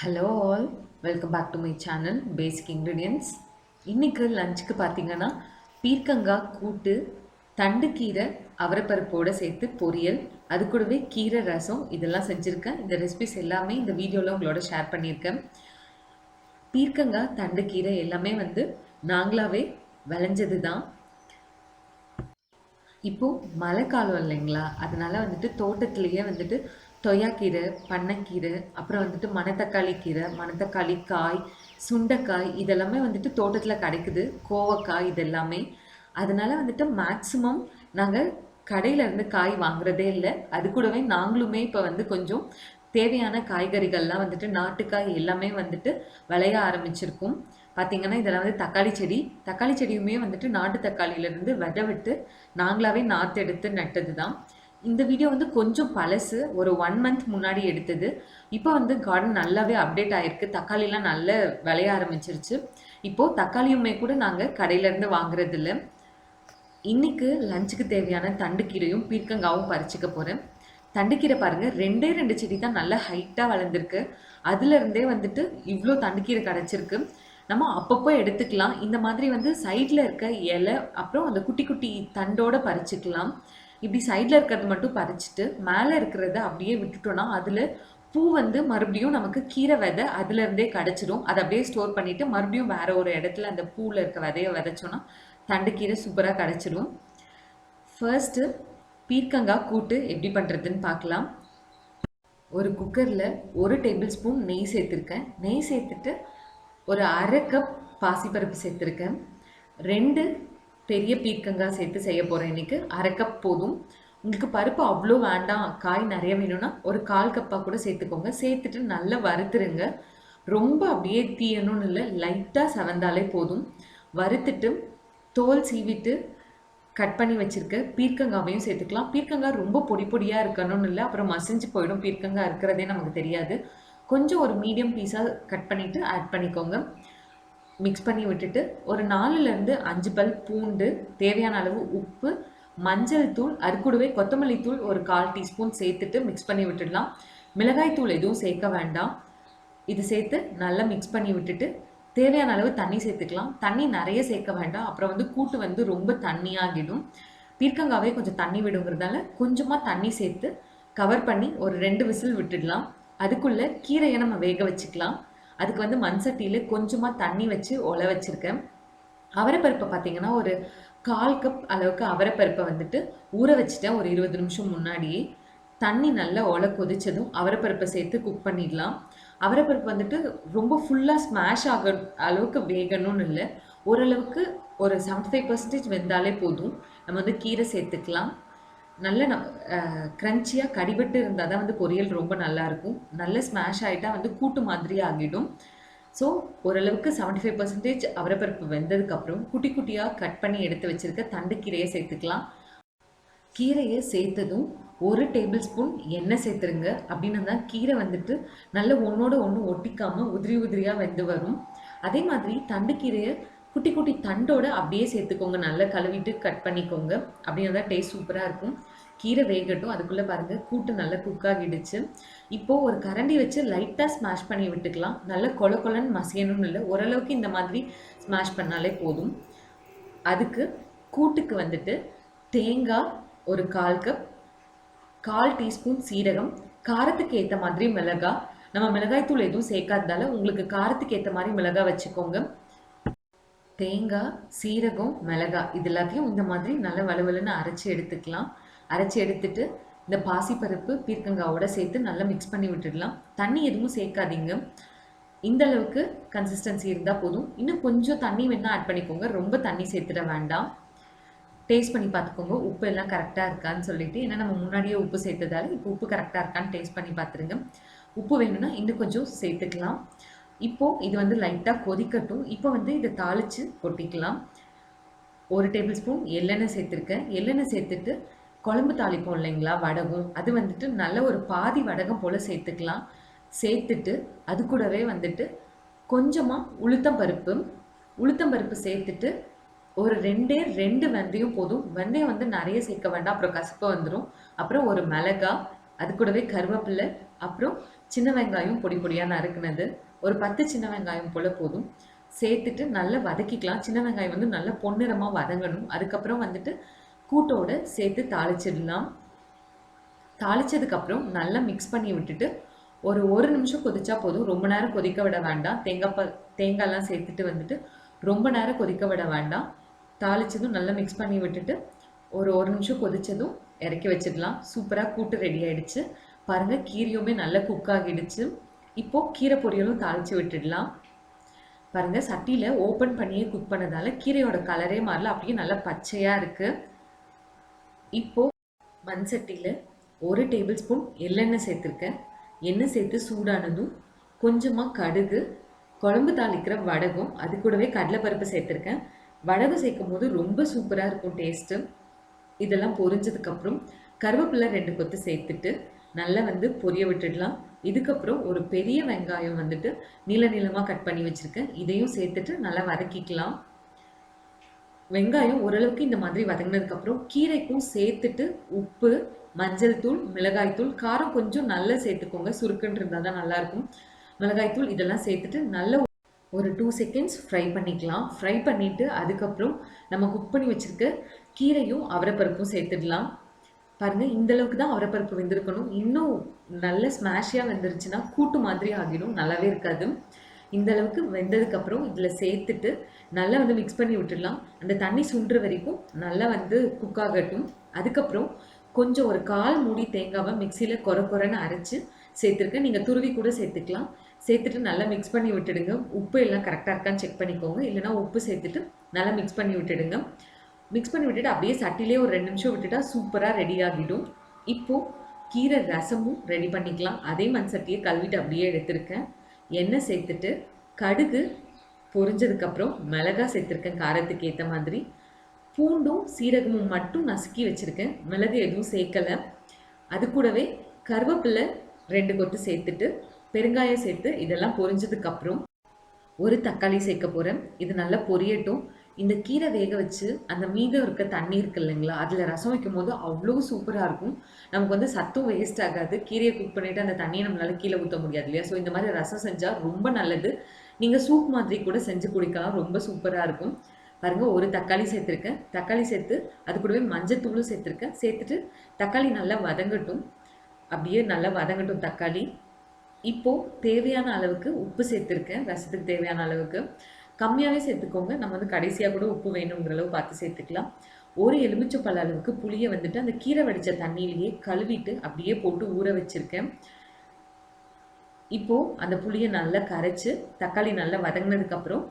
Hello all welcome back to my channel basic ingredients இன்றைக்கு லஞ்சுக்கு பார்த்தீங்கன்னா பீர்க்கங்காய் கூட்டு தண்டுக்கீரை அவரைப்பருப்போடு சேர்த்து பொரியல் அது கூடவே கீரை ரசம் இதெல்லாம் செஞ்சுருக்கேன். இந்த ரெசிபிஸ் எல்லாமே இந்த வீடியோவில் உங்களோட ஷேர் பண்ணியிருக்கேன். பீர்க்கங்காய் தண்டுக்கீரை எல்லாமே வந்து நாங்களாவே விளைஞ்சது தான் இப்போது மழை காலம் இல்லைங்களா? அதனால் வந்துட்டு தோட்டத்துலேயே வந்துட்டு தொய்யாக்கீரை பண்ணைக்கீரை அப்புறம் வந்துட்டு மணத்தக்காளி கீரை மணத்தக்காளி காய் சுண்டைக்காய் இதெல்லாமே வந்துட்டு தோட்டத்தில் கிடைக்குது. கோவக்காய் இதெல்லாமே. அதனால வந்துட்டு மேக்ஸிமம் நாங்கள் கடையிலேருந்து காய் வாங்குறதே இல்லை. அது கூடவே நாங்களுமே இப்போ வந்து கொஞ்சம் தேவையான காய்கறிகள்லாம் வந்துட்டு நாட்டுக்காய் எல்லாமே வந்துட்டு விளைய ஆரம்பிச்சிருக்கும். பார்த்தீங்கன்னா இதெல்லாம் வந்து தக்காளி செடி. தக்காளி செடியுமே வந்துட்டு நாட்டு தக்காளியிலேருந்து விதை விட்டு நாங்களாவே நாற்று எடுத்து நட்டது தான் இந்த வீடியோ வந்து கொஞ்சம் பழசு. ஒரு ஒன் மந்த் முன்னாடி எடுத்தது. இப்போ வந்து கார்டன் நல்லாவே அப்டேட் ஆயிருக்கு. தக்காளிலாம் நல்ல விளைய ஆரம்பிச்சிருச்சு. இப்போது தக்காளியுமே கூட நாங்கள் கடையிலேருந்து வாங்குறதில்ல. இன்னைக்கு லஞ்சுக்கு தேவையான தண்டுக்கீரையும் பீர்க்கங்காவும் பறிச்சுக்க போகிறேன் தண்டுக்கீரை பாருங்கள் ரெண்டே ரெண்டு செடி தான் நல்லா ஹைட்டாக வளர்ந்துருக்கு. அதுலேருந்தே வந்துட்டு இவ்வளோ தண்டுக்கீரை கிடச்சிருக்கு. நம்ம அப்பப்போ எடுத்துக்கலாம். இந்த மாதிரி வந்து சைடில் இருக்க இலை அப்புறம் அந்த குட்டி குட்டி தண்டோடு பறிச்சுக்கலாம். இப்படி சைடில் இருக்கிறது மட்டும் பறிச்சுட்டு மேலே இருக்கிறத அப்படியே விட்டுட்டோம்னா அதில் பூ வந்து மறுபடியும் நமக்கு கீரை விதை அதுலேருந்தே கிடச்சிரும் அதை அப்படியே ஸ்டோர் பண்ணிவிட்டு மறுபடியும் வேறு ஒரு இடத்துல அந்த பூவில் இருக்க விதையை விதைச்சோன்னா தண்டுக்கீரை சூப்பராக கிடச்சிரும் ஃபர்ஸ்ட்டு பீர்க்கங்காய் கூட்டு எப்படி பண்ணுறதுன்னு பார்க்கலாம். ஒரு குக்கரில் ஒரு டேபிள் ஸ்பூன் நெய் சேர்த்துருக்கேன். நெய் சேர்த்துட்டு ஒரு அரை கப் பாசிப்பருப்பு சேர்த்துருக்கேன். ரெண்டு பெரிய பீர்க்கங்காய் சேர்த்து செய்ய போகிறேன் இன்றைக்கி அரை கப் போதும். உங்களுக்கு பருப்பு அவ்வளோ வேண்டாம். காய் நிறைய வேணும்னா ஒரு கால் கப்பாக கூட சேர்த்துக்கோங்க. சேர்த்துட்டு நல்லா வறுத்துருங்க. ரொம்ப அப்படியே தீயணும்னு இல்லை லைட்டாக செவந்தாலே போதும். வறுத்துட்டு தோல் சீவிட்டு கட் பண்ணி வச்சுருக்க பீர்க்கங்காவையும் சேர்த்துக்கலாம். பீர்க்கங்காய் ரொம்ப பொடி பொடியாக இருக்கணும்னு இல்லை அப்புறம் மசிஞ்சு போயிடும். பீர்க்கங்காய் இருக்கிறதே நமக்கு தெரியாது. கொஞ்சம் ஒரு மீடியம் பீஸாக கட் பண்ணிவிட்டு ஆட் பண்ணிக்கோங்க. மிக்ஸ் பண்ணி விட்டுட்டு ஒரு நாலுலேருந்து அஞ்சு பல் பூண்டு தேவையான அளவு உப்பு மஞ்சள் தூள் அறுக்குடுவே கொத்தமல்லி தூள் ஒரு கால் டீஸ்பூன் சேர்த்துட்டு மிக்ஸ் பண்ணி விட்டுடலாம். மிளகாய் தூள் எதுவும் சேர்க்க வேண்டாம். இது சேர்த்து நல்லா மிக்ஸ் பண்ணி விட்டுட்டு தேவையான அளவு தண்ணி சேர்த்துக்கலாம். தண்ணி நிறைய சேர்க்க வேண்டாம். அப்புறம் வந்து கூட்டு வந்து ரொம்ப தண்ணியாகிடும். பீர்க்கங்காவே கொஞ்சம் தண்ணி விடுங்கிறதால கொஞ்சமாக தண்ணி சேர்த்து கவர் பண்ணி ஒரு ரெண்டு விசில் விட்டுடலாம். அதுக்குள்ளே கீரையை நம்ம வேக வச்சுக்கலாம். அதுக்கு வந்து மண் சட்டியில் கொஞ்சமாக தண்ணி வச்சு ஒல வச்சுருக்கேன். அவரைப்பருப்பை பார்த்தீங்கன்னா ஒரு கால் கப் அளவுக்கு அவரைப்பருப்பை வந்துட்டு ஊற வச்சுட்டேன் ஒரு இருபது நிமிஷம் முன்னாடியே தண்ணி நல்லா ஒலை கொதிச்சதும் அவரைப்பருப்பை சேர்த்து குக் பண்ணிடலாம். அவரைப்பருப்பு வந்துட்டு ரொம்ப ஃபுல்லாக ஸ்மாஷ் ஆக அளவுக்கு வேகணும்னு இல்லை. ஓரளவுக்கு ஒரு செவன்டி ஃபைவ் பர்சன்டேஜ் வெந்தாலே போதும். நம்ம வந்து கீரை சேர்த்துக்கலாம். நல்ல நம் க்ரன்ச்சியாக கடிபட்டு இருந்தால் தான் வந்து பொரியல் ரொம்ப நல்லாயிருக்கும் நல்ல ஸ்மாஷ் ஆகிட்டா வந்து கூட்டு மாதிரி ஆகிடும். ஸோ ஓரளவுக்கு செவன்டி ஃபைவ் பர்சன்டேஜ் அவரப்பருப்பு வெந்ததுக்கப்புறம் குட்டி குட்டியாக கட் பண்ணி எடுத்து வச்சுருக்க தண்டு கீரையை சேர்த்துக்கலாம். கீரையை சேர்த்ததும் ஒரு டேபிள் ஸ்பூன் எண்ணெய் சேர்த்துருங்க. அப்படின்னு தான் கீரை வந்துட்டு நல்ல ஒன்றோட ஒன்று ஒட்டிக்காமல் உதிரி உதிரியாக வெந்து வரும். அதே மாதிரி தண்டு கீரையை குட்டி குட்டி தண்டோட அப்படியே சேர்த்துக்கோங்க. நல்லா கழுவிட்டு கட் பண்ணிக்கோங்க. அப்படின்னா தான் டேஸ்ட் சூப்பராக இருக்கும். கீரை வேகட்டும். அதுக்குள்ளே பாருங்கள் கூட்டு நல்லா குக் ஆகிடுச்சு. இப்போது ஒரு கரண்டி வச்சு லைட்டாக ஸ்மாஷ் பண்ணி விட்டுக்கலாம். நல்லா கொல கொலன்னு மசியணும்னு இல்லை. ஓரளவுக்கு இந்த மாதிரி ஸ்மாஷ் பண்ணாலே போதும். அதுக்கு கூட்டுக்கு வந்துட்டு தேங்காய் ஒரு கால் கப் கால் டீஸ்பூன் சீரகம் காரத்துக்கு ஏற்ற மாதிரி மிளகாய். நம்ம மிளகாய் தூள் எதுவும் சேர்க்காததால உங்களுக்கு காரத்துக்கு ஏற்ற மாதிரி மிளகாய் வச்சுக்கோங்க. தேங்காய் சீரகம் மிளகாய் இது எல்லாத்தையும் இந்த மாதிரி நல்லா வலுவலுன்னு அரைச்சி எடுத்துக்கலாம். அரைச்சி எடுத்துட்டு இந்த பாசிப்பருப்பு பீர்க்கங்காவோட சேர்த்து நல்லா மிக்ஸ் பண்ணி விட்டுடலாம். தண்ணி எதுவும் சேர்க்காதீங்க. இந்த அளவுக்கு கன்சிஸ்டன்சி இருந்தால் போதும். இன்னும் கொஞ்சம் தண்ணி வேணால் ஆட் பண்ணிக்கோங்க. ரொம்ப தண்ணி சேர்த்துட வேண்டாம். டேஸ்ட் பண்ணி பார்த்துக்கோங்க. உப்பு எல்லாம் கரெக்டாக இருக்கான்னு சொல்லிட்டு. ஏன்னா நம்ம முன்னாடியே உப்பு சேர்த்ததால இப்போ உப்பு கரெக்டாக இருக்கான்னு டேஸ்ட் பண்ணி பார்த்துருங்க. உப்பு வேணும்னா இன்னும் கொஞ்சம் சேர்த்துக்கலாம். இப்போது இது வந்து லைட்டாக கொதிக்கட்டும். இப்போ வந்து இதை தாளித்து கொட்டிக்கலாம். ஒரு டேபிள் ஸ்பூன் எள்ளெண்ணெய் சேர்த்துருக்கேன். எள்ளெண்ணெய் சேர்த்துட்டு குழம்பு தாளிப்போம் இல்லைங்களா? வடகம் அது வந்துட்டு நல்ல ஒரு பாதி வடகம் போல் சேர்த்துக்கலாம். சேர்த்துட்டு அது கூடவே வந்துட்டு கொஞ்சமாக உளுத்தம் பருப்பு. உளுத்தம் பருப்பு சேர்த்துட்டு ஒரு ரெண்டே ரெண்டு வெந்தயம் போதும். வெந்தயம் வந்து நிறைய சேர்க்க வேண்டாம். அப்புறம் கசப்பு வந்துடும் அப்புறம் ஒரு மிளகா அது கூடவே கருவேப்பிலை அப்புறம் சின்ன வெங்காயம் பொடி பொடியாக நறுக்குனது. ஒரு பத்து சின்ன வெங்காயம் போல் போதும். சேர்த்துட்டு நல்லா வதக்கிக்கலாம். சின்ன வெங்காயம் வந்து நல்லா பொன்னிறமாக வதங்கணும். அதுக்கப்புறம் வந்துட்டு கூட்டோடு சேர்த்து தாளிச்சிடலாம். தாளிச்சதுக்கப்புறம் நல்லா மிக்ஸ் பண்ணி விட்டுட்டு ஒரு ஒரு நிமிஷம் கொதிச்சா போதும். ரொம்ப நேரம் கொதிக்க விட வேண்டாம். தேங்காய் ப தேங்காய்லாம் சேர்த்துட்டு வந்துட்டு ரொம்ப நேரம் கொதிக்க விட வேண்டாம். தாளிச்சதும் நல்லா மிக்ஸ் பண்ணி விட்டுட்டு ஒரு ஒரு நிமிஷம் கொதிச்சதும் இறக்கி வச்சிடலாம். சூப்பராக கூட்டு ரெடி ஆகிடுச்சு பாருங்கள் கீரியுமே நல்லா குக் ஆகிடுச்சு. இப்போது கீரை பொரியலும் தாளித்து விட்டுடலாம். பாருங்கள் சட்டியில் ஓப்பன் பண்ணியே குக் பண்ணதால் கீரையோட கலரே மாறல அப்படியே நல்லா பச்சையாக இருக்குது இப்போது மண் சட்டியில் ஒரு டேபிள் ஸ்பூன் எள்ளெண்ணெய் சேர்த்துருக்கேன். எண்ணெய் சேர்த்து சூடானதும் கொஞ்சமாக கடுகு குழம்பு தாளிக்கிற வடகம் அது கூடவே கடலைப்பருப்பு சேர்த்துருக்கேன். வடகு சேர்க்கும் போது ரொம்ப சூப்பராக இருக்கும் டேஸ்ட்டு இதெல்லாம் பொரிஞ்சதுக்கப்புறம் கருவேப்பிலை ரெண்டு கொத்து சேர்த்துட்டு நல்லா வந்து பொரிய விட்டுடலாம். இதுக்கப்புறம் ஒரு பெரிய வெங்காயம் வந்துட்டு நீள நீளமாக கட் பண்ணி வச்சுருக்கேன். இதையும் சேர்த்துட்டு நல்லா வதக்கிக்கலாம். வெங்காயம் ஓரளவுக்கு இந்த மாதிரி வதங்கினதுக்கப்புறம் கீரைக்கும் சேர்த்துட்டு உப்பு மஞ்சள் தூள் மிளகாய் தூள் காரம் கொஞ்சம் நல்லா சேர்த்துக்கோங்க. சுருக்குன்னு இருந்தால் தான் நல்லாயிருக்கும். மிளகாய் தூள் இதெல்லாம் சேர்த்துட்டு நல்ல ஒரு டூ செகண்ட்ஸ் ஃப்ரை பண்ணிக்கலாம். ஃப்ரை பண்ணிவிட்டு அதுக்கப்புறம் நம்ம குக் பண்ணி வச்சுருக்க கீரையும் அவரைப்பருப்பும் சேர்த்துடலாம். பாருங்கள் இந்தளவுக்கு தான் அவரைப்பருப்பு வெந்திருக்கணும். இன்னும் நல்ல ஸ்மாஷியாக வெந்துருச்சுன்னா கூட்டு மாதிரி ஆகிடும். நல்லாவே இருக்காது. இந்த அளவுக்கு வெந்ததுக்கப்புறம் இதில் சேர்த்துட்டு நல்லா வந்து மிக்ஸ் பண்ணி விட்டுடலாம். அந்த தண்ணி சுண்டுற வரைக்கும் நல்லா வந்து குக் ஆகட்டும். அதுக்கப்புறம் கொஞ்சம் ஒரு கால் மூடி தேங்காவை மிக்சியில் கொர கொரன்னு அரைச்சி சேர்த்துருக்கேன். நீங்கள் துருவி கூட சேர்த்துக்கலாம். சேர்த்துட்டு நல்லா மிக்ஸ் பண்ணி விட்டுடுங்க. உப்பு எல்லாம் கரெக்டாக இருக்கான்னு செக் பண்ணிக்கோங்க. இல்லைனா உப்பு சேர்த்துட்டு நல்லா மிக்ஸ் பண்ணி விட்டுடுங்க. மிக்ஸ் பண்ணி விட்டுட்டு அப்படியே சட்டிலே ஒரு ரெண்டு நிமிஷம் விட்டுட்டா சூப்பராக ரெடி ஆகிடும். இப்போது கீரை ரசமும் ரெடி பண்ணிக்கலாம். அதே மண் சட்டியை கழுவிட்டு அப்படியே எடுத்திருக்கேன். எண்ணெய் சேர்த்துட்டு கடுகு பொரிஞ்சதுக்கப்புறம் மிளகா சேர்த்துருக்கேன் காரத்துக்கு ஏற்ற மாதிரி. பூண்டும் சீரகமும் மட்டும் நசுக்கி வச்சுருக்கேன். மிளகு எதுவும் சேர்க்கலை. அது கூடவே கருவேப்பிலை ரெண்டு கொத்து சேர்த்துட்டு பெருங்காயம் சேர்த்து இதெல்லாம் பொரிஞ்சதுக்கப்புறம் ஒரு தக்காளி சேர்க்க போகிறேன் இது நல்லா பொரியட்டும். இந்த கீரை வேக வச்சு அந்த மீதம் இருக்க தண்ணி இருக்கு இல்லைங்களா அதில் ரசம் வைக்கும் போது அவ்வளோ சூப்பராக இருக்கும். நமக்கு வந்து சத்தும் வேஸ்ட் ஆகாது. கீரையை குக் பண்ணிவிட்டு அந்த தண்ணியை நம்மளால் கீழே ஊற்ற முடியாது இல்லையா? ஸோ இந்த மாதிரி ரசம் செஞ்சால் ரொம்ப நல்லது. நீங்கள் சூப் மாதிரி கூட செஞ்சு குடிக்கலாம். ரொம்ப சூப்பராக இருக்கும். பாருங்கள் ஒரு தக்காளி சேர்த்துருக்கேன். தக்காளி சேர்த்து அது கூடவே மஞ்சத்தூளும் சேர்த்துருக்கேன். சேர்த்துட்டு தக்காளி நல்லா வதங்கட்டும். அப்படியே நல்லா வதங்கட்டும் தக்காளி. இப்போது தேவையான அளவுக்கு உப்பு சேர்த்துருக்கேன். ரசத்துக்கு தேவையான அளவுக்கு. கம்மியாகவே சேர்த்துக்கோங்க. நம்ம வந்து கடைசியாக கூட உப்பு வேணுங்கிற அளவு பார்த்து சேர்த்துக்கலாம். ஒரு எலுமிச்சப்பழ அளவுக்கு புளியை வந்துட்டு அந்த கீரை வடித்த தண்ணியிலேயே கழுவிட்டு அப்படியே போட்டு ஊற வச்சுருக்கேன். இப்போது அந்த புளியை நல்லா கரைச்சி தக்காளி நல்லா வதங்கினதுக்கப்புறம்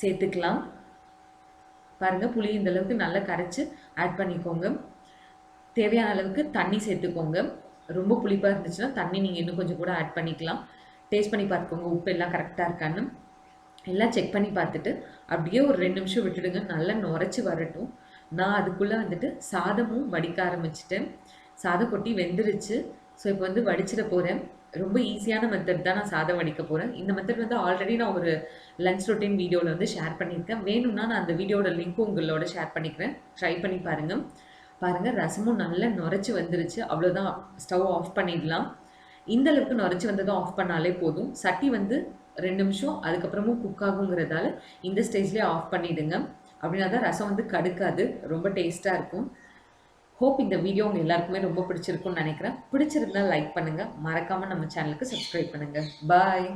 சேர்த்துக்கலாம். பாருங்கள் புளி இந்த அளவுக்கு நல்லா கரைச்சி ஆட் பண்ணிக்கோங்க. தேவையான அளவுக்கு தண்ணி சேர்த்துக்கோங்க. ரொம்ப புளிப்பாக இருந்துச்சுன்னா தண்ணி நீங்கள் இன்னும் கொஞ்சம் கூட ஆட் பண்ணிக்கலாம். டேஸ்ட் பண்ணி பார்த்துக்கோங்க உப்பு எல்லாம் கரெக்டாக இருக்கான்னு. எல்லாம் செக் பண்ணி பார்த்துட்டு அப்படியே ஒரு ரெண்டு நிமிஷம் விட்டுடுங்க. நல்லா நுரைச்சி வரட்டும். நான் அதுக்குள்ளே வந்துட்டு சாதமும் வடிக்க ஆரம்பிச்சிட்டேன். சாதம் கொட்டி வெந்துருச்சு. ஸோ இப்போ வந்து வடிச்சிட போகிறேன் ரொம்ப ஈஸியான மெத்தட் தான் நான் சாதம் வடிக்க போகிறேன் இந்த மெத்தட் வந்து ஆல்ரெடி நான் ஒரு லஞ்ச் ரொட்டீன் வீடியோவில் வந்து ஷேர் பண்ணியிருக்கேன். வேணும்னா நான் அந்த வீடியோட லிங்க்கும் உங்களோட ஷேர் பண்ணிக்கிறேன். ட்ரை பண்ணி பாருங்கள் பாருங்கள் ரசமும் நல்லா நுரைச்சி வந்துருச்சு. அவ்வளோதான் ஸ்டவ் ஆஃப் பண்ணிடலாம். இந்த அளவுக்கு நுரைச்சி வந்ததும் ஆஃப் பண்ணாலே போதும். சட்டி வந்து ரெண்டு நிமிஷம் அதுக்கப்புறமும் குக் ஆகுங்கிறதால இந்த ஸ்டேஜ்லேயே ஆஃப் பண்ணிவிடுங்க அப்படின்னா தான் ரசம் வந்து கடுக்காது ரொம்ப டேஸ்ட்டாக இருக்கும். ஹோப் இந்த வீடியோ உங்கள் எல்லாருக்குமே ரொம்ப பிடிச்சிருக்கும்னு நினைக்கிறேன். பிடிச்சிருந்தா லைக் பண்ணுங்கள் மறக்காமல் நம்ம சேனலுக்கு சப்ஸ்கிரைப் பண்ணுங்கள் பாய்